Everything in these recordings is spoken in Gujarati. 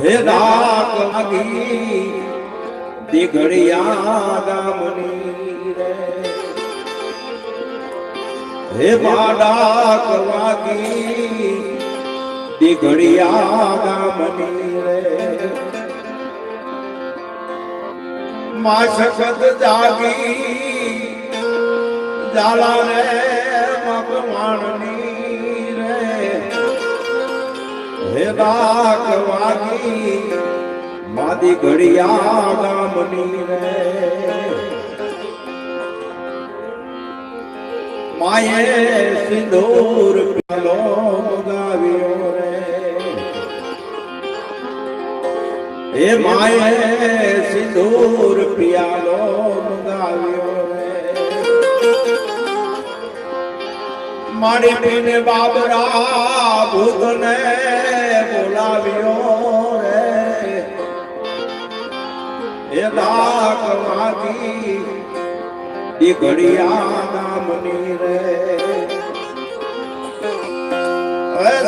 હે ડાક અગી દીઘડિયા ગામની રે. હે બાડાક વાગી દીઘડિયા ગામની રે. માશકત જાગી જાલા રે મગવાણની ડાક વાગી માદી ઘડિયા ગામની રે. માયે સિંદૂર પ્યાલો ગાવ્યો રે. હે માયે સિંદૂર પિયાલો મારી પીને બાબરા ભૂતને બોલાવ્યો રે. હે દાક એ ઘડિયા નામની રે.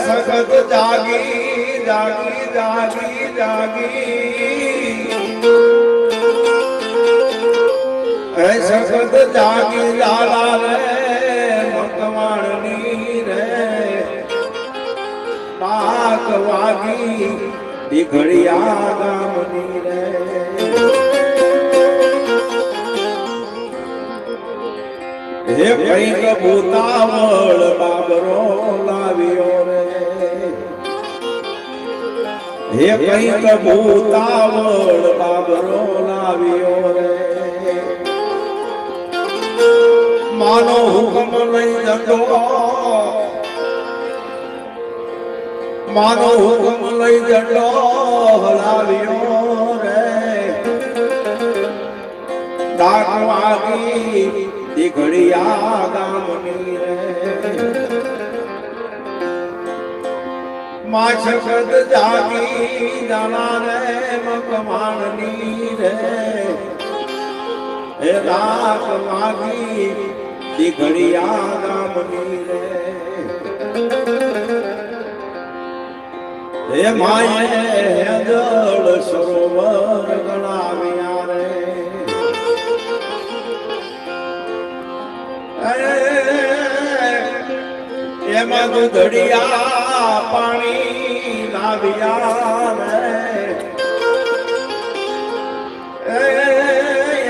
સખત જાગી જાગી જાગી જાગી. સખત જાગી લાલા રે. વાગી દીઘડિયા ગામની રે. હે ભાઈ કબૂતાવળ બાબરો લાવ્યો રે. હે ભાઈ કબૂતાવળ બાબરો લાવ્યો રે. માનો હુકમ લઈ જતો માનો હુકમ લઈ જતો હલાવ્યો રે. ડાક વાગી દીઘડિયા ગામની રે. માછકદ જાગી દાના રે મકવાણની રે. હે રાત વાગી દીઘડિયા ગામની રે. હે માયે જળ સરોવર ગણાવ્યા રે. એમાં દુધડિયા પાણી લાવ્યા રે.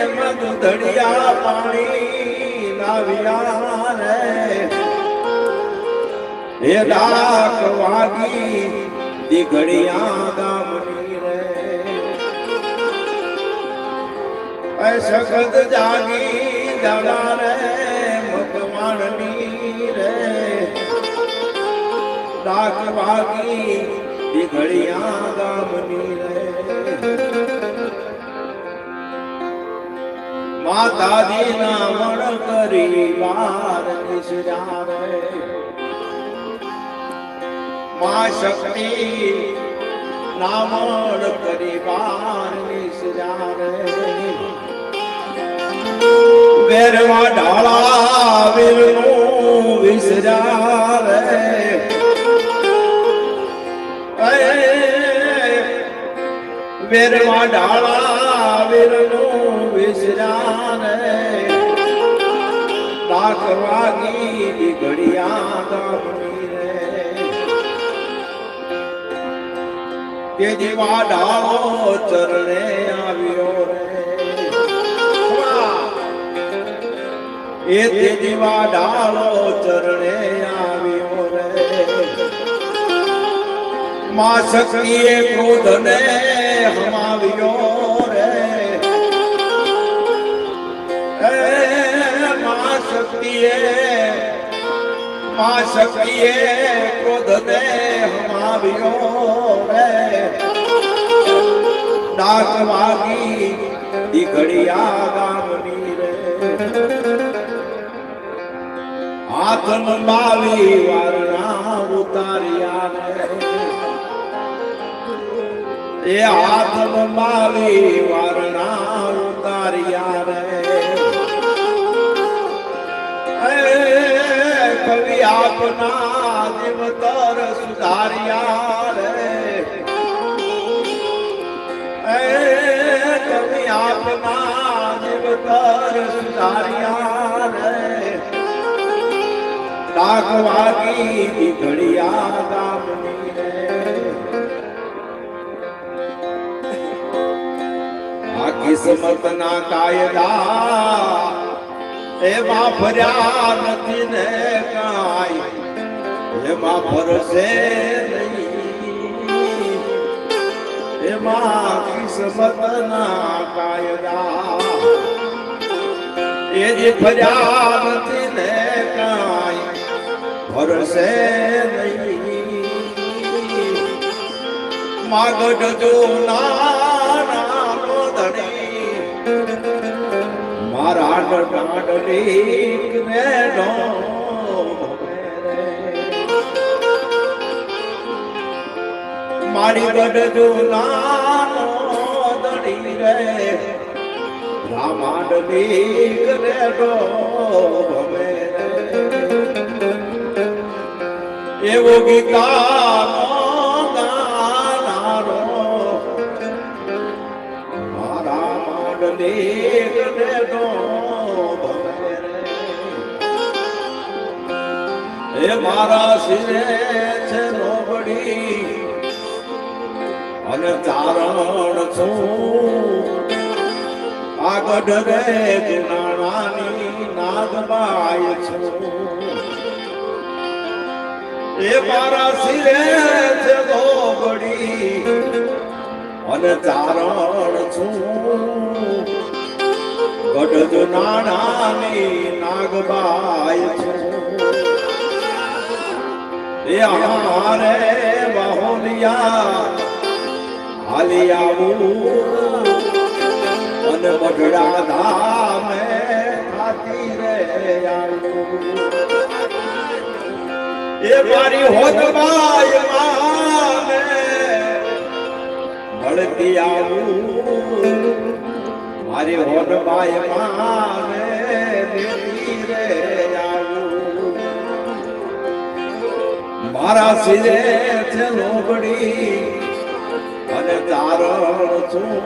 એમાં દુધડિયા પાણી લાવ્યા રે. હે ડાક દીઘડિયા ગામની રે સખત જાગી જાલા રે મકવાણની રે ડાક વાગી દીઘડિયા ગામની રે માતાજી ના મણ કરી વાર નિસર્યા મા શક્તિ નામણ કરી વાર નિસર્યા રે વેરવા ઢાળા વીરનું વિસર્યા રે વેરવા ઢાળા વીરનું વિસર્યા રે ડાક વાગી ઘડિયા કે જીવા ઢાળો ચરણે આવ્યો રે. એ તેજીવા ડાળો ચરણે આવ્યો રે. મા શક્તિએ ક્રોધને હમાવ્યો રે. એ મા શક્તિએ માં શક્તિએ ક્રોધને હમાવ્યો રે ડાક વાગી દીઘડિયા ગામની રે. હાથ લંબાવી વારણા ઉતાર્યા રે. એ હાથ લંબાવી વારણા ઉતાર્યા કવિ આપના દેવતર સુધાર્યા રે. કવિ આપના દેવતર સુધાર્યા રે. ડાક વાગી ઘડિયા ગામની રે. કિસ્મત ના કાયદા એમાં ફર્યા નથી ને કાંઈ. એમાં ફરશે એમાં કિસ્મત ના કાયદા. એ જે ફર્યા નથી ને કાંઈ, ફરશે નહીં. માગઢ જો નાનો ડડાડડીક ને નો મારી ગઢ જો નાનો ધણી રે. રામાડડીક નો ભમે એવો ગીતા ગાનારો. મારા એ મારા શિરે છે નોબડી. અને ચારણ છું. આગળ રે નાણાની નાગબાય છું. એ મારા શિરે છે નોબડી. અને ચારણ છું. ગઢ નાણાની નાગબાય છું. એ હારે બાહોલિયા હાલી આવું અને બઢડા ધામે ખાતી રે એ મારી હોદબાઈ માને મળતી આવું મારી હોદબાઈ માને દેતી રે મારા સિરે છે લોબડી અને તારણ છું.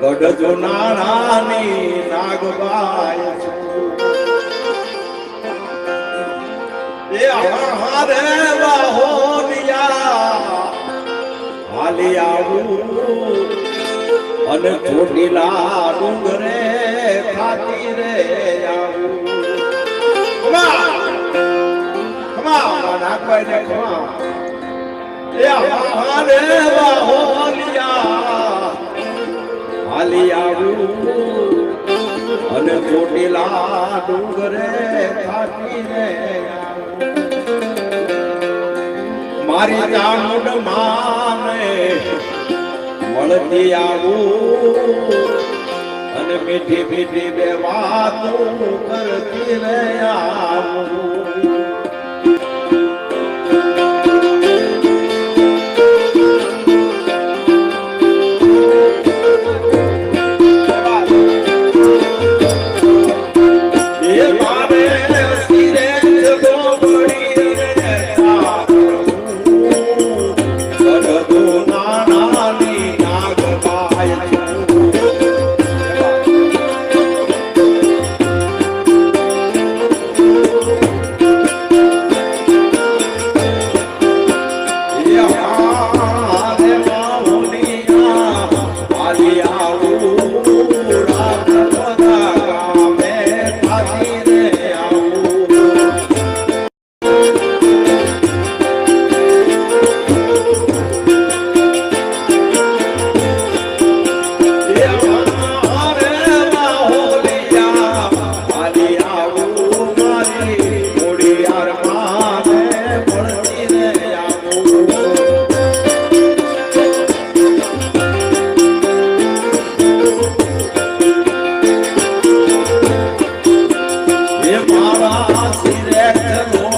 ગઢજો નાણાની નાગબાય છું. એ હારે વાહોલિયા હાલી આવું. અને ચોટીલા ડુંગરે ખાતી રે નાખવાય ને અને ચોટીલા ડુંગરે ખાતી મારી ચામુંડ માને, મળતી આવું અને મીઠી મીઠી બે વાતો કરતી રે મારા સિરે ચલો